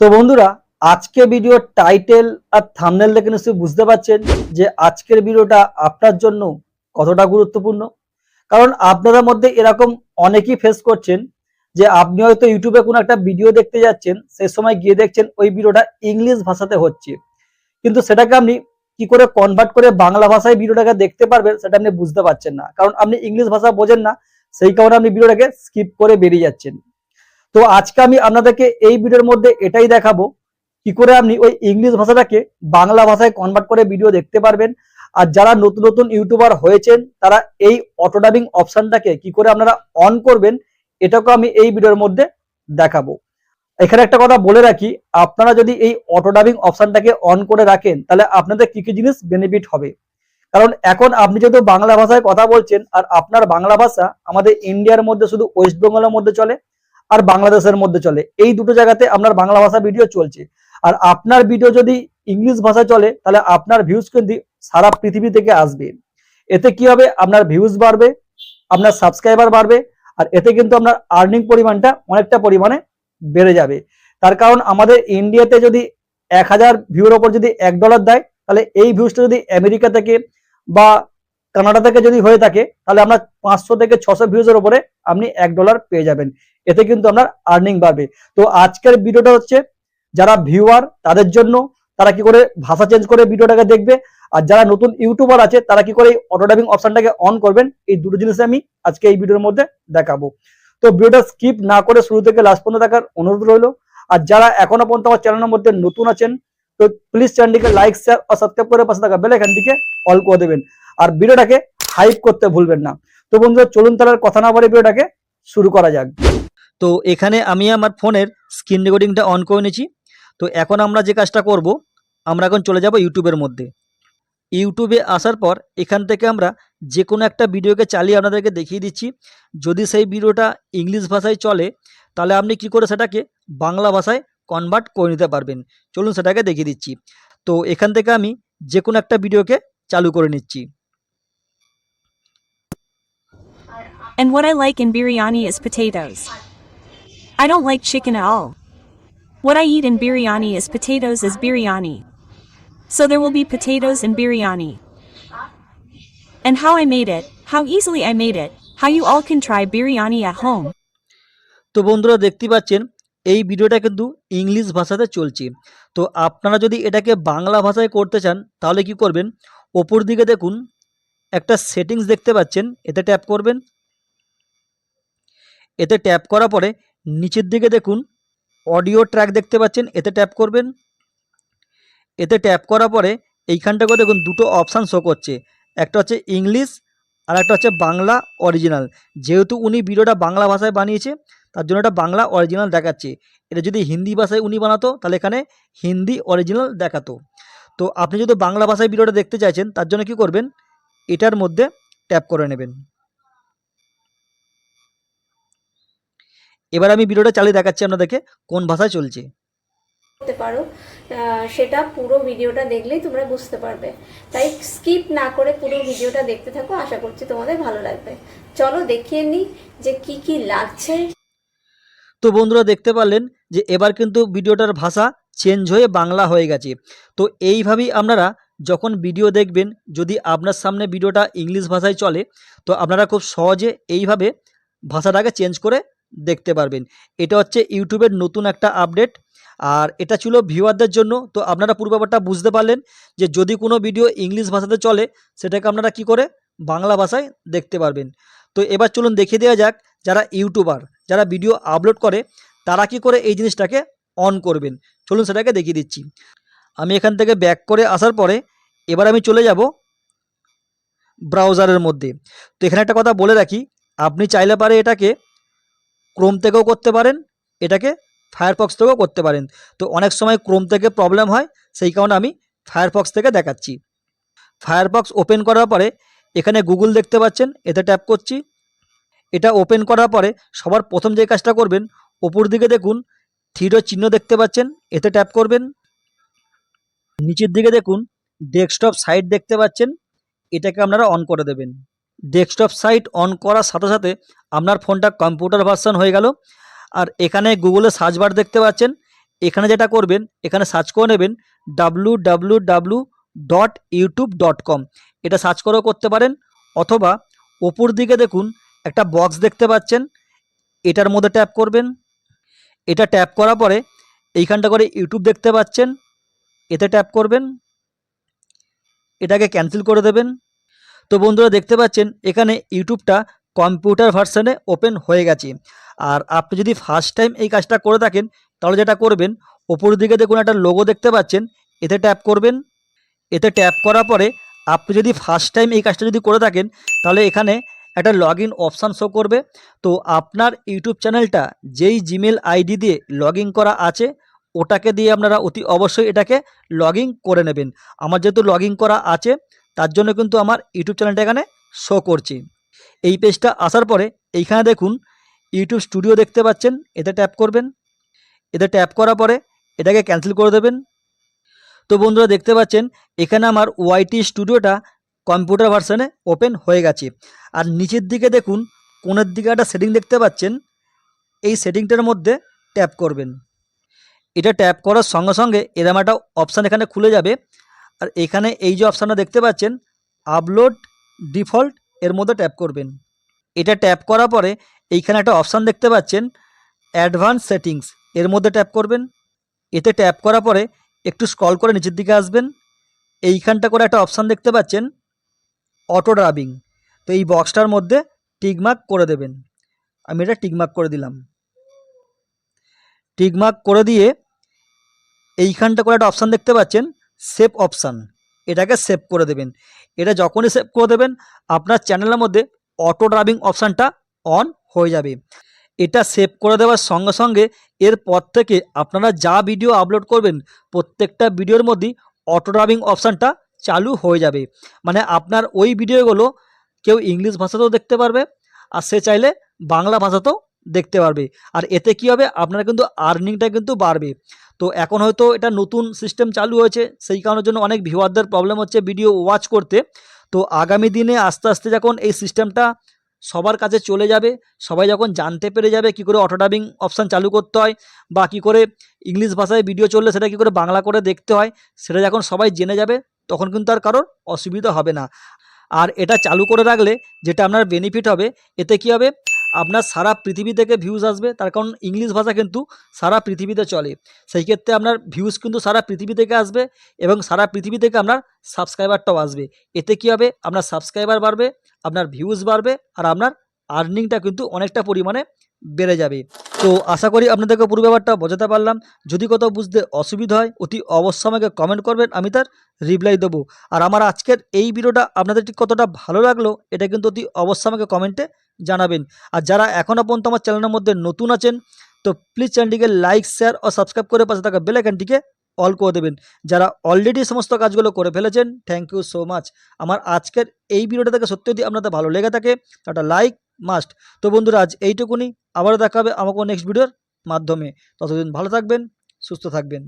তো বন্ধুরা, আজকে ভিডিওর টাইটেল আর থামনেল দেখে নিশ্চয়ই বুঝতে পারছেন যে আজকের ভিডিওটা আপনার জন্য কতটা গুরুত্বপূর্ণ। কারণ আপনাদের মধ্যে এরকম অনেকেই ফেস করছেন যে আপনি হয়তো ইউটিউবে কোনো একটা ভিডিও দেখতে যাচ্ছেন সেই সময় গিয়ে দেখছেন ওই ভিডিওটা ইংলিশ ভাষাতে হচ্ছে। কিন্তু সেটাকে আপনি কি করে কনভার্ট করে বাংলা ভাষায় ভিডিওটাকে দেখতে পারবেন, সেটা আপনি বুঝতে পারছেন না। কারণ আপনি ইংলিশ ভাষা বোঝেন না, সেই কারণে আপনি ভিডিওটাকে স্কিপ করে বেরিয়ে যাচ্ছেন। তো আজকে আমি আপনাদেরকে এই ভিডিওর মধ্যে এটাই দেখাবো কি করে আপনি ওই ইংলিশ ভাষাটাকে বাংলা ভাষায় কনভার্ট করে ভিডিও দেখতে পারবেন। আর যারা নতুন নতুন ইউটিউবার হয়েছেন, তারা এই অটো ডাবিং অপশনটাকে কি করে আপনারা অন করবেন এটাকে আমি এই ভিডিওর মধ্যে দেখাবো। এখানে একটা কথা বলে রাখি, আপনারা যদি এই অটো ডাবিং অপশনটাকে অন করে রাখেন, তাহলে আপনাদের কি কি জিনিস বেনিফিট হবে? কারণ এখন আপনি যেহেতু বাংলা ভাষায় কথা বলছেন, আর আপনার বাংলা ভাষা আমাদের ইন্ডিয়ার মধ্যে, শুধু ওয়েস্ট বেঙ্গলের মধ্যে চলে আর বাংলাদেশের মধ্যে চলে। এই দুটো জায়গাতে আপনার বাংলা ভাষা ভিডিও চলছে। আর আপনার ভিডিও যদি ইংলিশ ভাষায় চলে, তাহলে আপনার ভিউজ কিন্তু সারা পৃথিবী থেকে আসবে। এতে কি হবে? আপনার ভিউজ বাড়বে, আপনার সাবস্ক্রাইবার বাড়বে, আর এতে কিন্তু আপনার আর্নিং পরিমাণটা অনেকটা পরিমাণে বেড়ে যাবে। তার কারণ আমাদের ইন্ডিয়াতে যদি এক হাজার ভিউর ওপর যদি এক ডলার দেয়, তাহলে এই ভিউজটা যদি আমেরিকা থেকে বা কানাডা থেকে যদি হয়ে থাকে, তাহলে আমরা পাঁচশো থেকে ছশো ভিউজের উপরে আপনি এক ডলার পেয়ে যাবেন। এতে কিন্তু আপনার আর্নিং বাড়বে। তো আজকের ভিডিওটা হচ্ছে, যারা ভিউয়ার তাদের জন্য তারা কি করে ভাষা চেঞ্জ করে ভিডিওটাকে দেখবে, আর যারা নতুন ইউটিউবার আছে, তারা কি করে অটো ডাবিং অপশনটাকে অন করবেন, এই দুটো জিনিস আমি আজকে এই ভিডিওর মধ্যে দেখাবো। তো ভিডিওটা স্কিপ না করে শুরু থেকে লাস্ট পর্যন্ত দেখার অনুরোধ রইল। আর যারা এখনও পর্যন্ত আমার চ্যানেলের মধ্যে নতুন আছেন, তো প্লিজ চ্যানেলটিকে লাইক শেয়ার আর সাবস্ক্রাইব করে পাশে থাকা বেল এখানটিকে অল করে দেবেন। আর ভিডিওটাকে হাইপ করতে ভুলবেন না। তো বন্ধুরা, চলুন তাহলে কথা না বলে ভিডিওটাকে শুরু করা যাক। তো এখানে আমি আমার ফোনের স্ক্রিন রেকর্ডিংটা অন করে নিয়েছি। তো এখন আমরা যে কাজটা করব, আমরা এখন চলে যাব ইউটিউবের মধ্যে। ইউটিউবে আসার পর এখান থেকে আমরা যে কোনো একটা ভিডিওকে চালিয়ে আপনাদেরকে দেখিয়ে দিচ্ছি। যদি সেই ভিডিওটা ইংলিশ ভাষায় চলে, তাহলে আপনি কি করে সেটাকে বাংলা ভাষায় কনভার্ট করে নিতে পারবেন? চলুন সেটাকে দেখিয়ে দিচ্ছি। তো এখান থেকে আমি যে কোনো একটা ভিডিওকে চালু করে নিচ্ছি। And what I like in biryani is potatoes. I don't like chicken at all. What I eat in biryani is potatoes as biryani. So there will be potatoes in biryani. And how I made it, how easily I made it, how you all can try biryani at home. তো বন্ধুরা দেখতে পাচ্ছেন এই ভিডিওটা কিন্তু English ভাষাতে চলছে তো আপনারা যদি এটাকে বাংলা ভাষায় করতে চান তাহলে কি করবেন ওপর দিকে দেখুন একটা সেটিংস দেখতে পাচ্ছেন এতে ট্যাপ করবেন এতে ট্যাপ করার পরে নিচের দিকে দেখুন অডিও ট্র্যাক দেখতে পাচ্ছেন, এতে ট্যাপ করবেন। এতে ট্যাপ করার পরে এইখানটা করে দেখুন, দুটো অপশান শো করছে। একটা হচ্ছে ইংলিশ আর একটা হচ্ছে বাংলা অরিজিনাল যেহেতু উনি ভিডিওটা বাংলা ভাষায় বানিয়েছে, তার জন্য এটা বাংলা অরিজিনাল দেখাচ্ছে। এটা যদি হিন্দি ভাষায় উনি বানাতো, তাহলে এখানে হিন্দি অরিজিনাল দেখাতো। তো আপনি যদি বাংলা ভাষায় ভিডিওটা দেখতে চাইছেন, তার জন্য কি করবেন? এটার মধ্যে ট্যাপ করে নেবেন। এবার আমি ভিডিওটা চালিয়ে দেখাচ্ছি আপনাদেরকে কোন ভাষায় চলছে। করতে পারো। সেটা পুরো ভিডিওটা দেখলেই তোমরা বুঝতে পারবে। তাই স্কিপ না করে পুরো ভিডিওটা দেখতে থাকো আশা করছি তোমাদের ভালো লাগবে। চলো দেখিয়ে নিই যে কি কি লাগছে। তো বন্ধুরা দেখতে পারলেন যে এবার কিন্তু ভিডিওটার ভাষা চেঞ্জ হয়ে বাংলা হয়ে গেছে। তো এইভাবেই আপনারা যখন ভিডিও দেখবেন যদি আপনার সামনে ভিডিওটা ইংলিশ ভাষায় চলে তো আপনারা খুব সহজে এইভাবে ভাষাটাকে চেঞ্জ করে দেখতে পারবেন। এটা হচ্ছে ইউটিউবের নতুন একটা আপডেট। আর এটা ছিল ভিউয়ারদের জন্য। তো আপনারা পুরো ব্যাপারটা বুঝতে পারলেন যে যদি কোনো ভিডিও ইংলিশ ভাষাতে চলে, সেটাকে আপনারা কি করে বাংলা ভাষায় দেখতে পারবেন। তো এবার চলুন দেখিয়ে দেওয়া যাক যারা ইউটিউবার, যারা ভিডিও আপলোড করে, তারা কি করে এই জিনিসটাকে অন করবেন। চলুন সেটাকে দেখিয়ে দিচ্ছি। আমি এখান থেকে ব্যাক করে আসার পরে এবার আমি চলে যাব ব্রাউজারের মধ্যে। তো এখানে একটা কথা বলে রাখি, আপনি চাইলে পারে এটাকে ক্রোম থেকেও করতে পারেন, এটাকে ফায়ারফক্স থেকেও করতে পারেন। তো অনেক সময় ক্রোম থেকে প্রবলেম হয়, সেই কারণে আমি ফায়ারফক্স থেকে দেখাচ্ছি। ফায়ারফক্স ওপেন করার পরে, এখানে গুগল দেখতে পাচ্ছেন, এতে ট্যাপ করছি। এটা ওপেন করার পরে, সবার প্রথম যে কাজটা করবেন, ওপর দিকে দেখুন থ্রিডো চিহ্ন দেখতে পাচ্ছেন, এতে ট্যাপ করবেন। নিচের দিকে দেখুন ডেস্কটপ সাইট দেখতে পাচ্ছেন, এটাকে আপনারা অন করে দেবেন। ডেস্কটপ সাইট অন করার সাথে সাথে আপনার ফোনটা কম্পিউটার ভার্সন হয়ে গেল। আর এখানে গুগলে সার্চ বার দেখতে পাচ্ছেন। এখানে যেটা করবেন, এখানে সার্চ করে নেবেন W W dot YouTube dot com এটা সার্চ করেও করতে পারেন। অথবা ওপর দিকে দেখুন, একটা বক্স দেখতে পাচ্ছেন। এটার মধ্যে ট্যাপ করবেন। এটা ট্যাপ করার পরে এইখানটা করে ইউটিউব দেখতে পাচ্ছেন। এতে ট্যাপ করবেন। এটাকে ক্যান্সেল করে দেবেন। তো বন্ধুরা দেখতে পাচ্ছেন, এখানে ইউটিউবটা কম্পিউটার ভার্সানে ওপেন হয়ে গেছে। আর আপনি যদি ফার্স্ট টাইম এই কাজটা করে থাকেন, তাহলে যেটা করবেন ওপর দিকে দেখুন একটা লোগো দেখতে পাচ্ছেন, এতে ট্যাপ করবেন। এতে ট্যাপ করার পরে আপনি যদি ফার্স্ট টাইম এই কাজটা যদি করে থাকেন, তাহলে এখানে একটা লগ ইন অপশান শো করবে। তো আপনার ইউটিউব চ্যানেলটা যেই জিমেল আইডি দিয়ে লগ করা আছে, ওটাকে দিয়ে আপনারা অতি অবশ্যই এটাকে লগ করে নেবেন। আমার যেহেতু লগ করা আছে তার জন্য কিন্তু আমার ইউটিউব চ্যানেলটা এখানে শো করছে। এই পেজটা আসার পরে এইখানে দেখুন, ইউটিউব স্টুডিও দেখতে পাচ্ছেন, এতে ট্যাপ করবেন। এতে ট্যাপ করার পরে এটাকে ক্যান্সেল করে দেবেন। তো বন্ধুরা দেখতে পাচ্ছেন, এখানে আমার ওয়াইটি স্টুডিওটা কম্পিউটার ভার্সানে ওপেন হয়ে গেছে। আর নিচের দিকে দেখুন, কোণের দিকে একটা সেটিং দেখতে পাচ্ছেন, এই সেটিংটার মধ্যে ট্যাপ করবেন। এটা ট্যাপ করার সঙ্গে সঙ্গে এরম একটা অপশান এখানে খুলে যাবে। আর এখানে এই যে অপশানটা দেখতে পাচ্ছেন আপলোড ডিফল্ট এর মধ্যে ট্যাপ করবেন। এটা ট্যাপ করার পরে এইখানে একটা অপশান দেখতে পাচ্ছেন অ্যাডভান্স সেটিংস এর মধ্যে ট্যাপ করবেন। এতে ট্যাপ করার পরে একটু স্ক্রল করে নিচের দিকে আসবেন। এইখানটা করে একটা অপশান দেখতে পাচ্ছেন অটো ড্রাবিং তো এই বক্সটার মধ্যে টিকমার্ক করে দেবেন। আমি এটা টিকমার্ক করে দিলাম। টিকমার্ক করে দিয়ে এইখানটা করে একটা অপশান দেখতে পাচ্ছেন সেভ অপশান এটাকে সেভ করে দেবেন। এটা যখনই সেভ করে দেবেন, আপনার চ্যানেলের মধ্যে অটো ড্রাইভিং অপশানটা অন হয়ে যাবে। এটা সেভ করে দেওয়ার সঙ্গে সঙ্গে এরপর থেকে আপনারা যা ভিডিও আপলোড করবেন, প্রত্যেকটা ভিডিওর মধ্যেই অটো ড্রাইভিং অপশানটা চালু হয়ে যাবে। মানে আপনার ওই ভিডিওগুলো কেউ ইংলিশ ভাষাতেও দেখতে পারবে, আর সে চাইলে বাংলা ভাষাতেও দেখতে পারবে। আর এতে কি হবে? আপনার কিন্তু আর্নিংটা কিন্তু বাড়বে। তো এখন হয়তো এটা নতুন সিস্টেম চালু হয়েছে, সেই কারণের জন্য অনেক ভিউয়ারদের প্রবলেম হচ্ছে ভিডিও ওয়াচ করতে। তো আগামী দিনে আস্তে আস্তে যখন এই সিস্টেমটা সবার কাছে চলে যাবে, সবাই যখন জানতে পেরে যাবে কি করে অটো ডাবিং অপশান চালু করতে হয় বা কি করে ইংলিশ ভাষায় ভিডিও চললে সেটা কি করে বাংলা করে দেখতে হয়, সেটা যখন সবাই জেনে যাবে, তখন কিন্তু আর কারোর অসুবিধা হবে না। আর এটা চালু করে রাখলে যেটা আপনার বেনিফিট হবে, এতে কি হবে? আপনার সারা পৃথিবী থেকে ভিউজ আসবে। তার কারণ ইংলিশ ভাষা কিন্তু সারা পৃথিবীতে চলে। সেই ক্ষেত্রে আপনার ভিউজ কিন্তু সারা পৃথিবী থেকে আসবে এবং সারা পৃথিবী থেকে আপনার সাবস্ক্রাইবারটাও আসবে। এতে কী হবে? আপনার সাবস্ক্রাইবার বাড়বে, আপনার ভিউজ বাড়বে আর আপনার আর্নিংটা কিন্তু অনেকটা পরিমাণে বেড়ে যাবে। তো আশা করি আপনাদেরকে পুরো ব্যাপারটা বোঝাতে পারলাম। যদি কোথাও বুঝতে অসুবিধা হয়, অতি অবশ্যই আমাকে কমেন্ট করবেন, আমি তার রিপ্লাই দেবো। আর আমার আজকের এই ভিডিওটা আপনাদের ঠিক কতটা ভালো লাগল, এটা কিন্তু অতি অবশ্যই আমাকে কমেন্টে জানাবেন। আর যারা এখনও পর্যন্ত আমার চ্যানেলের মধ্যে নতুন আছেন, তো প্লিজ চ্যানেলটিকে লাইক শেয়ার ও সাবস্ক্রাইব করে পাশে থাকা বেলাইকানটিকে অল করে দেবেন। যারা অলরেডি সমস্ত কাজগুলো করে ফেলেছেন থ্যাংক ইউ সো মাচ আমার আজকের এই ভিডিওটা থেকে সত্যি যদি আপনাদের ভালো লেগে থাকে একটা লাইক মাস্ট। তো বন্ধুরা, আজ এইটুকুনি। আবারও দেখা হবে আমাকে নেক্সট ভিডিওর মাধ্যমে। ততদিন ভালো থাকবেন, সুস্থ থাকবেন।